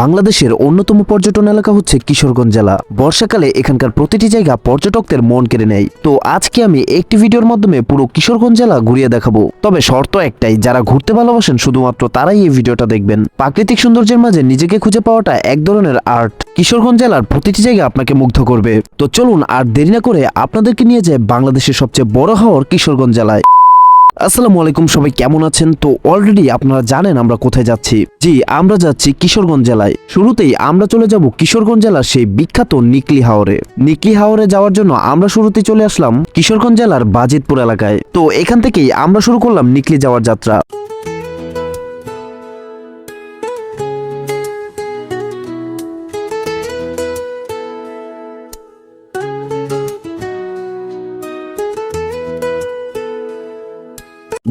বাংলাদেশের অন্যতম পর্যটন এলাকা হচ্ছে কিশোরগঞ্জ জেলা। বর্ষাকালে এখানকার প্রতিটি জায়গা পর্যটকদের মন কেড়ে নেয়। তো আজকে আমি একটি ভিডিওর মাধ্যমে পুরো কিশোরগঞ্জ জেলা ঘুরিয়ে দেখাবো। তবে শর্ত একটাই, যারা ঘুরতে ভালোবাসেন শুধুমাত্র তারাই এই ভিডিওটা দেখবেন। প্রাকৃতিক সৌন্দর্যের মাঝে নিজেকে খুঁজে পাওয়াটা এক ধরনের আর্ট। কিশোরগঞ্জ জেলার প্রতিটি জায়গা আপনাকে মুগ্ধ করবে। তো চলুন আর দেরি না করে আপনাদেরকে নিয়ে যায় বাংলাদেশের সবচেয়ে বড় হওয়ার কিশোরগঞ্জ জেলায়। আসসালামু আলাইকুম, সবাই কেমন আছেন? তো অলরেডি আপনারা জানেন আমরা কোথায় যাচ্ছি। জি, আমরা যাচ্ছি কিশোরগঞ্জ জেলায়। শুরুতেই আমরা চলে যাব কিশোরগঞ্জ জেলার সেই বিখ্যাত নিকলি হাওরে। নিকলি হাওরে যাওয়ার জন্য আমরা শুরুতেই চলে আসলাম কিশোরগঞ্জ জেলার বাজিতপুর এলাকায়। তো এখান থেকেই আমরা শুরু করলাম নিকলি যাওয়ার যাত্রা।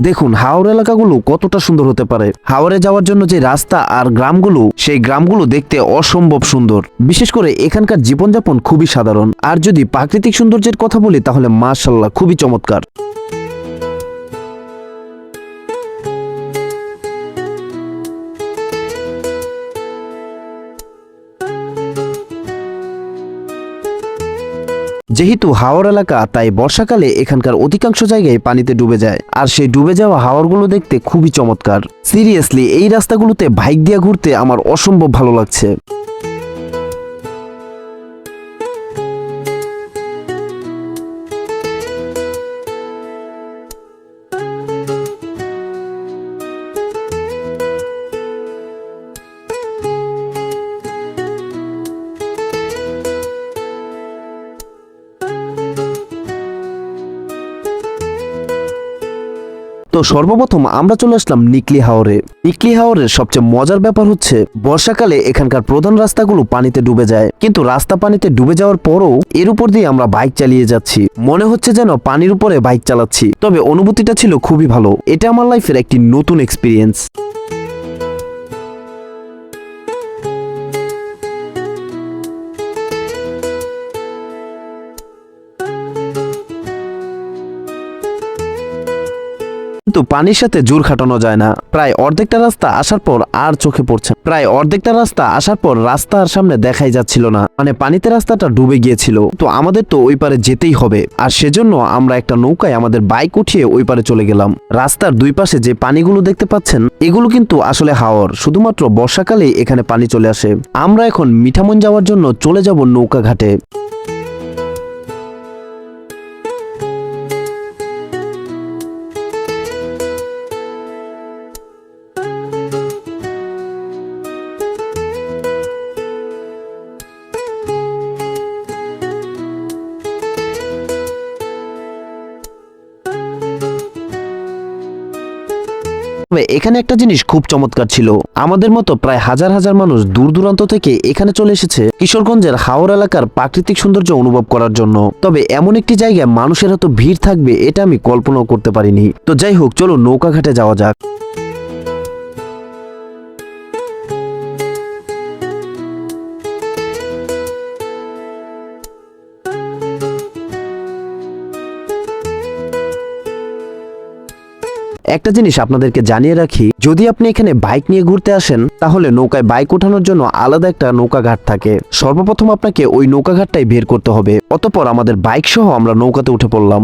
দেখুন, হাওর এলাকাগুলো কতটা সুন্দর হতে পারে। হাওরে যাওয়ার জন্য যে রাস্তা আর গ্রামগুলো, সেই গ্রামগুলো দেখতে অসম্ভব সুন্দর। বিশেষ করে এখানকার জীবনযাপন খুবই সাধারণ। আর যদি প্রাকৃতিক সৌন্দর্যের কথা বলি, তাহলে মার্শাল্লাহ খুবই চমৎকার। যেহেতু হাওর এলাকা, তাই বর্ষাকালে এখানকার অধিকাংশ জায়গায় পানিতে ডুবে যায়। আর সেই ডুবে যাওয়া হাওরগুলো দেখতে খুবই চমৎকার। সিরিয়াসলি, এই রাস্তাগুলোতে বাইক দিয়ে ঘুরতে আমার অসম্ভব ভালো লাগছে। তো সর্বপ্রথম আমরা চলে আসলাম নিকলি হাওরে। নিকলি হাওরের সবচেয়ে মজার ব্যাপার হচ্ছে, বর্ষাকালে এখানকার প্রধান রাস্তাগুলো পানিতে ডুবে যায়। কিন্তু রাস্তা পানিতে ডুবে যাওয়ার পরও এর উপর দিয়ে আমরা বাইক চালিয়ে যাচ্ছি। মনে হচ্ছে যেন পানির উপরে বাইক চালাচ্ছি। তবে অনুভূতিটা ছিল খুবই ভালো। এটা আমার লাইফের একটি নতুন এক্সপিরিয়েন্স কিন্তু পানির সাথে জোর খাটানো যায় না। প্রায় অর্ধেকটা রাস্তা আসার পর আর চোখে পড়ছে প্রায় অর্ধেকটা রাস্তা আসার পর রাস্তার সামনে দেখাই যাচ্ছিল না। মানে পানিতে রাস্তাটা ডুবে গিয়েছিল। তো আমাদের তো ওই পারে যেতেই হবে। আর সেজন্য আমরা একটা নৌকায় আমাদের বাইক উঠিয়ে ওই পারে চলে গেলাম। রাস্তার দুই পাশে যে পানিগুলো দেখতে পাচ্ছেন, এগুলো কিন্তু আসলে হাওর। শুধুমাত্র বর্ষাকালেই এখানে পানি চলে আসে। আমরা এখন মিঠামন যাওয়ার জন্য চলে যাব নৌকা ঘাটে তবে এখানে একটা জিনিস খুব চমৎকার ছিল। আমাদের মতো প্রায় হাজার হাজার মানুষ দূর দূরান্ত থেকে এখানে চলে এসেছে কিশোরগঞ্জের হাওড় এলাকার প্রাকৃতিক সৌন্দর্য অনুভব করার জন্য। তবে এমন একটি জায়গায় মানুষের এত ভিড় থাকবে, এটা আমি কল্পনাও করতে পারিনি। তো যাই হোক চলো নৌকাঘাটে যাওয়া যাক। একটা জিনিস আপনাদেরকে জানিয়ে রাখি, যদি আপনি এখানে বাইক নিয়ে ঘুরতে আসেন, তাহলে নৌকায় বাইক ওঠানোর জন্য আলাদা একটা নৌকাঘাট থাকে। সর্বপ্রথম আপনাকে ওই নৌকাঘাটটাই বের করতে হবে, অতপর আমাদের বাইক সহ আমরা নৌকাতে উঠে পড়লাম।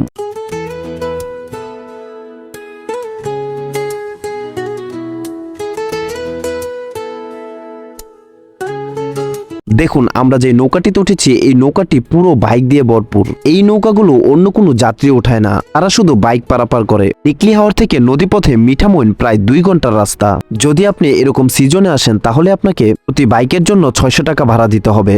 দেখুন, আমরা যে নৌকাটিতে উঠেছি, এই নৌকাটি পুরো বাইক দিয়ে ভরপুর। এই নৌকাগুলো অন্য কোনো যাত্রী ওঠায় না। তারা শুধু বাইক পারাপার করে। টিকলি হাওয়ার থেকে নদীপথে মিঠামইন প্রায় দুই ঘণ্টার রাস্তা। যদি আপনি এরকম সিজনে আসেন, তাহলে আপনাকে প্রতি বাইকের জন্য ছয়শো টাকা ভাড়া দিতে হবে।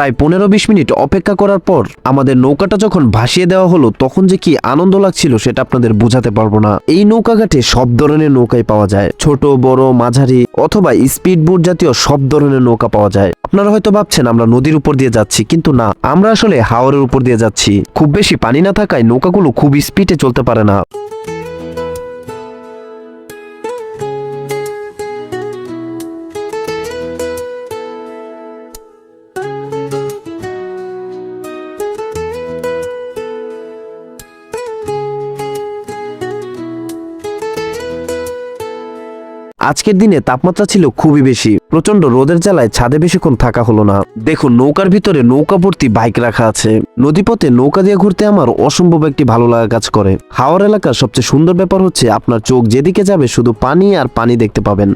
প্রায় পনেরো বিশ মিনিট অপেক্ষা করার পর আমাদের নৌকাটা যখন ভাসিয়ে দেওয়া হলো, তখন যে কি আনন্দ লাগছিল সেটা আপনাদের বোঝাতে পারব না। এই নৌকাঘাটে সব ধরনের নৌকাই পাওয়া যায়। ছোট, বড়, মাঝারি অথবা স্পিড বোট জাতীয় সব ধরনের নৌকা পাওয়া যায়। আপনারা হয়তো ভাবছেন, আমরা নদীর উপর দিয়ে যাচ্ছি, কিন্তু না। আমরা আসলে হাওরের উপর দিয়ে যাচ্ছি। খুব বেশি পানি না থাকায় নৌকাগুলো খুব স্পিডে চলতে পারে না। আজকের দিনে তাপমাত্রা ছিল খুবই বেশি। প্রচণ্ড রোদের জ্বালায় ছাদে বেশিক্ষণ থাকা হলো না। দেখুন, নৌকার ভিতরে নৌকা ভর্তি বাইক রাখা আছে। নদীপথে নৌকা দিয়ে ঘুরতে আমার অসম্ভব একটি ভালো লাগা কাজ করে। হাওড় এলাকার সবচেয়ে সুন্দর ব্যাপার হচ্ছে আপনার চোখ যেদিকে যাবে শুধু পানি আর পানি দেখতে পাবেন।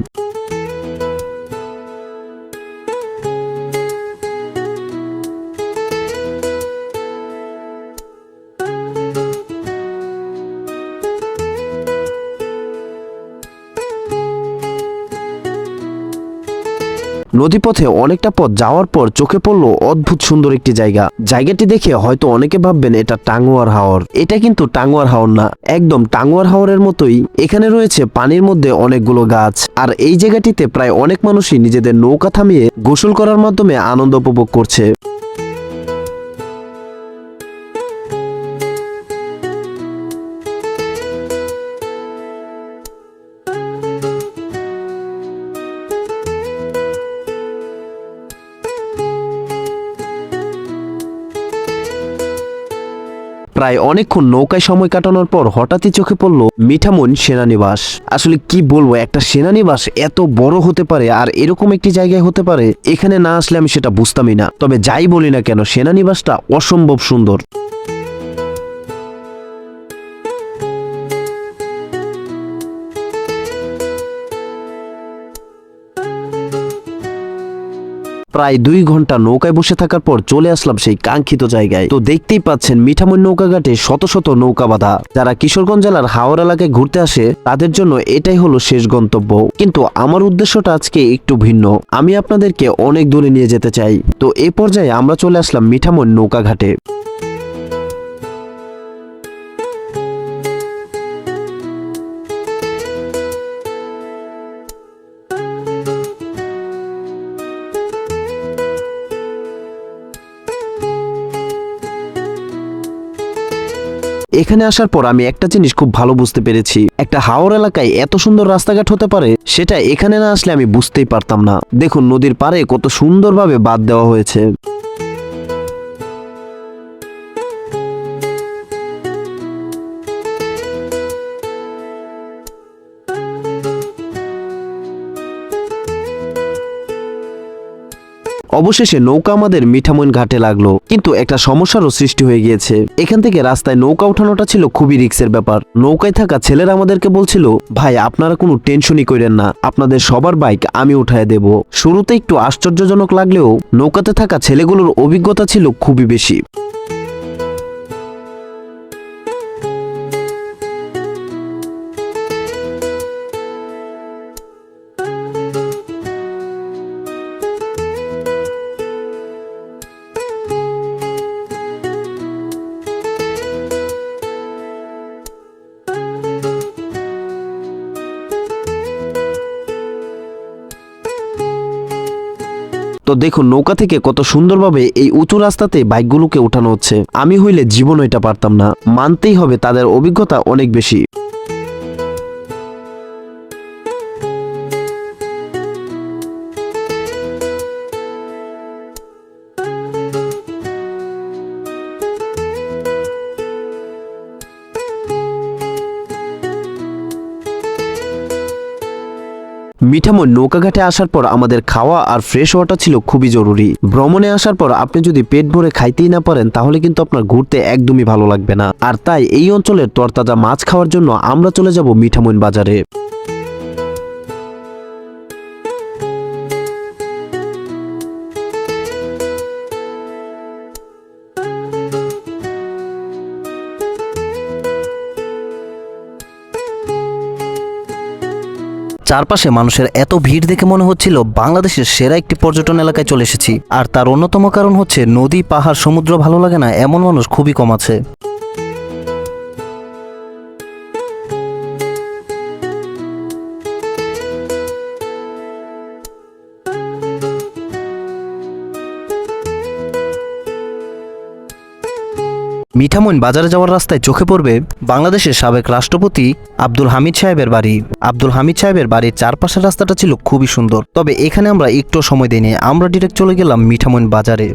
নদীপথে অনেকটা পথ যাওয়ার পর চোখে পড়ল অদ্ভুত সুন্দর একটি জায়গা। জায়গাটি দেখে হয়তো অনেকে ভাববেন এটা টাঙ্গুয়ার হাওর। এটা কিন্তু টাঙ্গুয়ার হাওর না, একদম টাঙ্গুয়ার হাওরের মতোই। এখানে রয়েছে পানির মধ্যে অনেকগুলো গাছ, আর এই জায়গাটিতে প্রায় অনেক মানুষই নিজেদের নৌকা থামিয়ে গোসল করার মাধ্যমে আনন্দ উপভোগ করছে। প্রায় অনেকক্ষণ নৌকায় সময় কাটানোর পর হঠাৎই চোখে পড়ল মিঠামন সেনানিবাস। আসলে কি বলব, একটা সেনানিবাস এত বড় হতে পারে আর এরকম একটি জায়গায় হতে পারে, এখানে না আসলে আমি সেটা বুঝতামই না। তবে যাই বলি না কেন, সেনানিবাসটা অসম্ভব সুন্দর। প্রায় দুই ঘণ্টা নৌকায় বসে থাকার পর চলে আসলাম সেই কাঙ্ক্ষিত জায়গায়। তো দেখতেই পাচ্ছেন মিঠাময় নৌকাঘাটে শত শত নৌকা বাঁধা। যারা কিশোরগঞ্জ জেলার হাওড় এলাকায় ঘুরতে আসে, তাদের জন্য এটাই হলো শেষ গন্তব্য। কিন্তু আমার উদ্দেশ্যটা আজকে একটু ভিন্ন। আমি আপনাদেরকে অনেক দূরে নিয়ে যেতে চাই। তো এ পর্যায়ে আমরা চলে আসলাম মিঠাময় নৌকা এখানে আসার পর আমি একটা জিনিস খুব ভালো বুঝতে পেরেছি। একটা হাওর এলাকায় এত সুন্দর রাস্তাঘাট হতে পারে, সেটা এখানে না আসলে আমি বুঝতেই পারতাম না। দেখুন, নদীর পারে কত সুন্দরভাবে বাদ দেওয়া হয়েছে। অবশেষে নৌকা আমাদের মিঠামইন ঘাটে লাগল। কিন্তু একটা সমস্যারও সৃষ্টি হয়ে গিয়েছে। এখান থেকে রাস্তায় নৌকা উঠানোটা ছিল খুবই রিক্সের ব্যাপার। নৌকায় থাকা ছেলেরা আমাদেরকে বলছিল, ভাই, আপনারা কোনো টেনশনই করেন না। আপনাদের সবার বাইক আমি উঠায় দেব। শুরুতে একটু আশ্চর্যজনক লাগলেও নৌকাতে থাকা ছেলেগুলোর অভিজ্ঞতা ছিল খুবই বেশি। দেখুন, নৌকা থেকে কত সুন্দরভাবে এই উঁচু রাস্তাতে বাইকগুলোকে উঠানো হচ্ছে। আমি হইলে জীবন এটা পারতাম না। মানতেই হবে তাদের অভিজ্ঞতা অনেক বেশি। মিঠাময় নৌকাঘাটে আসার পর আমাদের খাওয়া আর ফ্রেশ হওয়াটা ছিল খুবই জরুরি। ভ্রমণে আসার পর আপনি যদি পেট ভরে খাইতেই না পারেন, তাহলে কিন্তু আপনার ঘুরতে একদমই ভালো লাগবে না। আর তাই এই অঞ্চলের তরতাজা মাছ খাওয়ার জন্য আমরা চলে যাব মিঠামইন বাজারে। চারপাশে মানুষের এত ভিড় দেখে মনে হচ্ছিল বাংলাদেশের সেরা একটি পর্যটন এলাকায় চলে এসেছি। আর তার অন্যতম কারণ হচ্ছে নদী, পাহাড়, সমুদ্র ভালো লাগে না, এমন মানুষ খুবই কম আছে। মিঠামইন বাজারে যাওয়ার রাস্তায় চোখে পড়বে বাংলাদেশের সাবেক রাষ্ট্রপতি আব্দুল হামিদ সাহেবের বাড়ি। আব্দুল হামিদ সাহেবের বাড়ির চারপাশের রাস্তাটা ছিল খুবই সুন্দর। তবে এখানে আমরা একটু সময় দিইনি, আমরা ডিরেক্ট চলে গেলাম মিঠামইন বাজারে।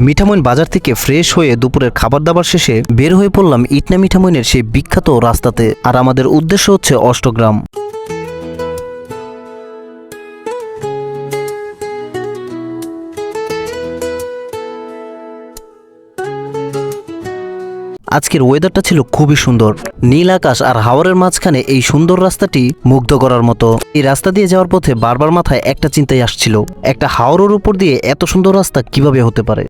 মিঠামইন বাজার থেকে ফ্রেশ হয়ে দুপুরের খাবার দাবার শেষে বের হয়ে পড়লাম ইটনা মিঠামইনের সেই বিখ্যাত রাস্তাতে। আর আমাদের উদ্দেশ্য হচ্ছে অষ্টগ্রাম। আজকের ওয়েদারটা ছিল খুবই সুন্দর। নীল আকাশ আর হাওরের মাঝখানে এই সুন্দর রাস্তাটি মুগ্ধ করার মতো। এই রাস্তা দিয়ে যাওয়ার পথে বারবার মাথায় একটা চিন্তাই আসছিল। একটা হাওরের উপর দিয়ে এত সুন্দর রাস্তা কীভাবে হতে পারে?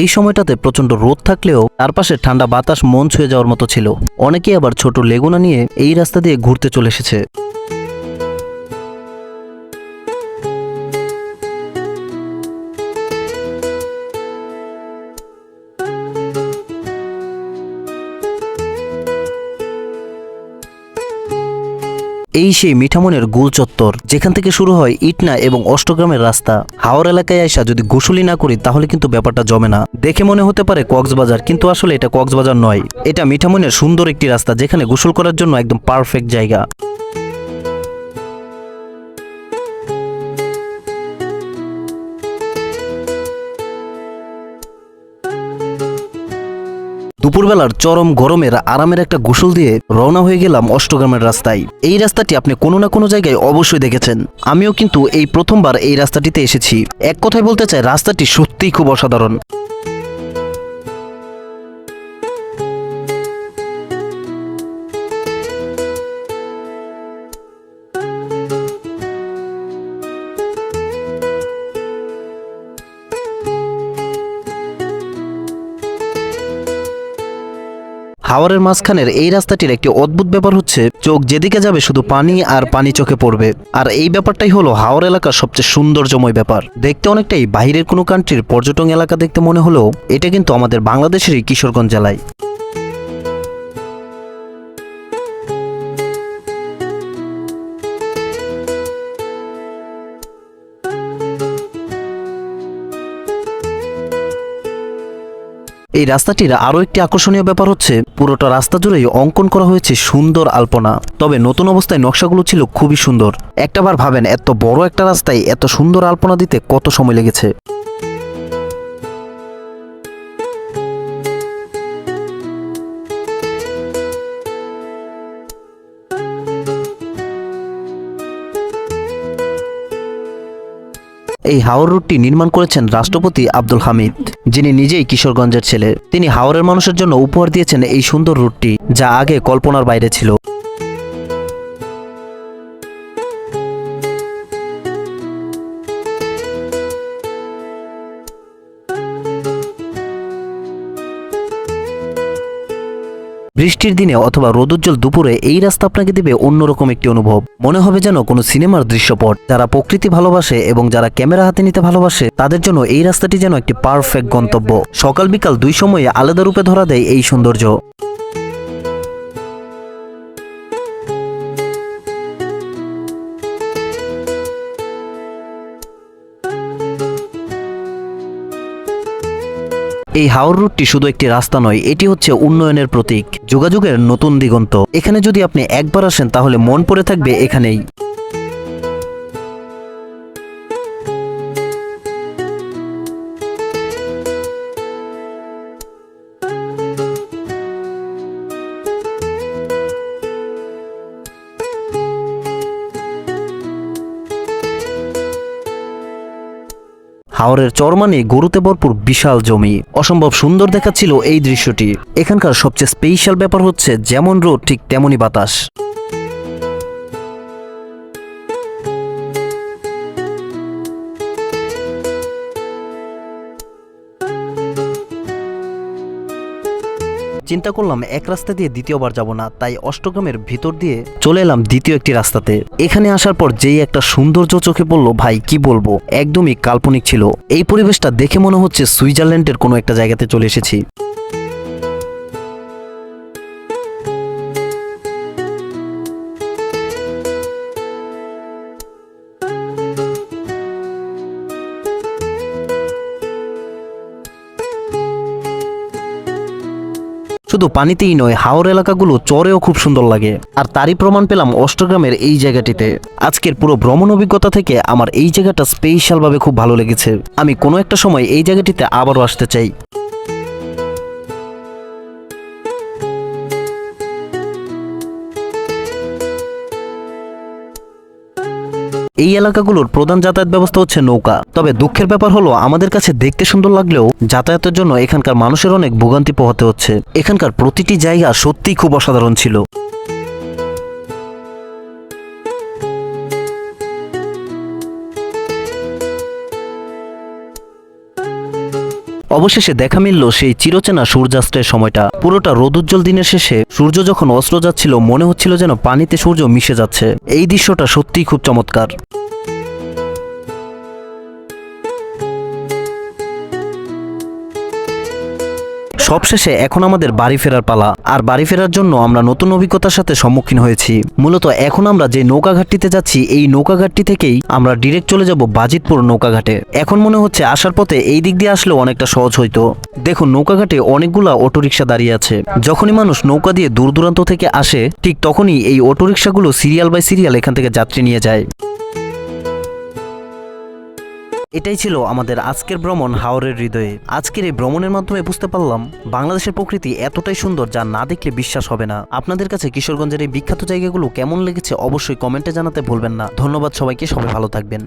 এই সময়টাতে প্রচণ্ড রোদ থাকলেও চারপাশে ঠান্ডা বাতাস মন ছুঁয়ে যাওয়ার মতো ছিল। অনেকে আবার ছোট লেগুনা নিয়ে এই রাস্তা দিয়ে ঘুরতে চলে এসেছে। এই সেই মিঠামনের গুল চত্বর যেখান থেকে শুরু হয় ইটনা এবং অষ্টগ্রামের রাস্তা। হাওড় এলাকায় আসা যদি গোসলি না করি, তাহলে কিন্তু ব্যাপারটা জমে না। দেখে মনে হতে পারে কক্সবাজার, কিন্তু আসলে এটা কক্সবাজার নয়। এটা মিঠামনের সুন্দর একটি রাস্তা, যেখানে গোসল করার জন্য একদম পারফেক্ট জায়গা। দুপুরবেলার চরম গরমের আরামের একটা গোসল দিয়ে রওনা হয়ে গেলাম অষ্টগ্রামের রাস্তায়। এই রাস্তাটি আপনি কোনো না কোনো জায়গায় অবশ্যই দেখেছেন। আমিও কিন্তু এই প্রথমবার এই রাস্তাটিতে এসেছি। এক কথায় বলতে চাই, রাস্তাটি সত্যিই খুব অসাধারণ। হাওয়ারের মাঝখানের এই রাস্তাটির একটি অদ্ভুত ব্যাপার হচ্ছে, চোখ যেদিকে যাবে শুধু পানি আর পানি চোখে পড়বে। আর এই ব্যাপারটাই হলো হাওর এলাকার সবচেয়ে সৌন্দর্যময় ব্যাপার। দেখতে অনেকটাই বাইরের কোনো কান্ট্রির পর্যটন এলাকা দেখতে মনে হলেও, এটা কিন্তু আমাদের বাংলাদেশেরই কিশোরগঞ্জ জেলায়। এই রাস্তাটির আরও একটি আকর্ষণীয় ব্যাপার হচ্ছে, পুরোটা রাস্তা জুড়েই অঙ্কন করা হয়েছে সুন্দর আলপনা। তবে নতুন অবস্থায় নকশাগুলো ছিল খুবই সুন্দর। একটাবার ভাবেন, এত বড় একটা রাস্তায় এত সুন্দর আলপনা দিতে কত সময় লেগেছে? এই হাওর রুটটি নির্মাণ করেছেন রাষ্ট্রপতি আব্দুল হামিদ, যিনি নিজেই কিশোরগঞ্জের ছেলে। তিনি হাওরের মানুষের জন্য উপহার দিয়েছেন এই সুন্দর রুটটি, যা আগে কল্পনার বাইরে ছিল। বৃষ্টির দিনে অথবা রোদোজ্জ্বল দুপুরে এই রাস্তা আপনাকে দেবে অন্যরকম একটি অনুভব। মনে হবে যেন কোনো সিনেমার দৃশ্যপট। যারা প্রকৃতি ভালোবাসে এবং যারা ক্যামেরা হাতে নিতে ভালোবাসে, তাদের জন্য এই রাস্তাটি যেন একটি পারফেক্ট গন্তব্য। সকাল বিকাল দুই সময়ে আলাদা রূপে ধরা দেয় এই সৌন্দর্য। এই হাওর রুটটি শুধু একটি রাস্তা নয়, এটি হচ্ছে উন্নয়নের প্রতীক। যোগাযোগের নতুন দিগন্ত। এখানে যদি আপনি একবার আসেন, তাহলে মন পড়ে থাকবে এখানেই। হাওরের চরমানে গরুতে ভরপুর বিশাল জমি। অসম্ভব সুন্দর দেখাচ্ছিল এই দৃশ্যটি। এখানকার সবচেয়ে স্পেশাল ব্যাপার হচ্ছে, যেমন রোড ঠিক তেমনই বাতাস। চিন্তা করলাম এক রাস্তা দিয়ে দ্বিতীয়বার যাব না, তাই অষ্টগ্রামের ভিতর দিয়ে চলে এলাম দ্বিতীয় একটি রাস্তাতে। এখানে আসার পর যেই একটা সৌন্দর্য চোখে পড়ল, ভাই, কি বলব? একদমই কাল্পনিক ছিল। এই পরিবেশটা দেখে মনে হচ্ছে সুইজারল্যান্ডের কোনো একটা জায়গাতে চলে এসেছি। শুধু পানিতেই নয়, হাওর এলাকাগুলো চরেও খুব সুন্দর লাগে। আর তারই প্রমাণ পেলাম অষ্টগ্রামের এই জায়গাটিতে। আজকের পুরো ভ্রমণ অভিজ্ঞতা থেকে আমার এই জায়গাটা স্পেশালভাবে খুব ভালো লেগেছে। আমি কোনো একটা সময় এই জায়গাটিতে আবারও আসতে চাই। এই এলাকাগুলোর প্রধান যাতায়াত ব্যবস্থা হচ্ছে নৌকা। তবে দুঃখের ব্যাপার হলো, আমাদের কাছে দেখতে সুন্দর লাগলেও যাতায়াতের জন্য এখানকার মানুষের অনেক ভোগান্তি পোহাতে হচ্ছে। এখানকার প্রতিটি জায়গা সত্যিই খুব অসাধারণ ছিল। অবশেষে দেখা মিলল সেই চিরচেনা সূর্যাস্তের সময়টা। পুরোটা রোদুজ্জ্বল দিনের শেষে সূর্য যখন অস্ত্র যাচ্ছিল, মনে হচ্ছিল যেন পানিতে সূর্য মিশে যাচ্ছে। এই দৃশ্যটা সত্যিই খুব চমৎকার। সবশেষে এখন আমাদের বাড়ি ফেরার পালা। আর বাড়ি ফেরার জন্য আমরা নতুন অভিজ্ঞতার সাথে সম্মুখীন হয়েছি। মূলত এখন আমরা যে নৌকাঘাটটিতে যাচ্ছি, এই নৌকাঘাটটি থেকেই আমরা ডিরেক্ট চলে যাব বাজিতপুর নৌকাঘাটে। এখন মনে হচ্ছে আসার পথে এই দিক দিয়ে আসলেও অনেকটা সহজ হইতো। দেখুন, নৌকাঘাটে অনেকগুলা অটোরিকশা দাঁড়িয়ে আছে। যখনই মানুষ নৌকা দিয়ে দূর দূরান্ত থেকে আসে, ঠিক তখনই এই অটোরিকশাগুলো সিরিয়াল বাই সিরিয়াল এখান থেকে যাত্রী নিয়ে যায়। এটাই ছিল আমাদের আজকের ভ্রমণ হাওরের হৃদয়ে। আজকের এই ভ্রমণের মাধ্যমে বুঝতে পারলাম, বাংলাদেশের প্রকৃতি এতটাই সুন্দর যা না দেখলে বিশ্বাস হবে না। আপনাদের কাছে কিশোরগঞ্জের এই বিখ্যাত জায়গাগুলো কেমন লেগেছে অবশ্যই কমেন্টে জানাতে ভুলবেন না। ধন্যবাদ সবাইকে, সবাই ভালো থাকবেন।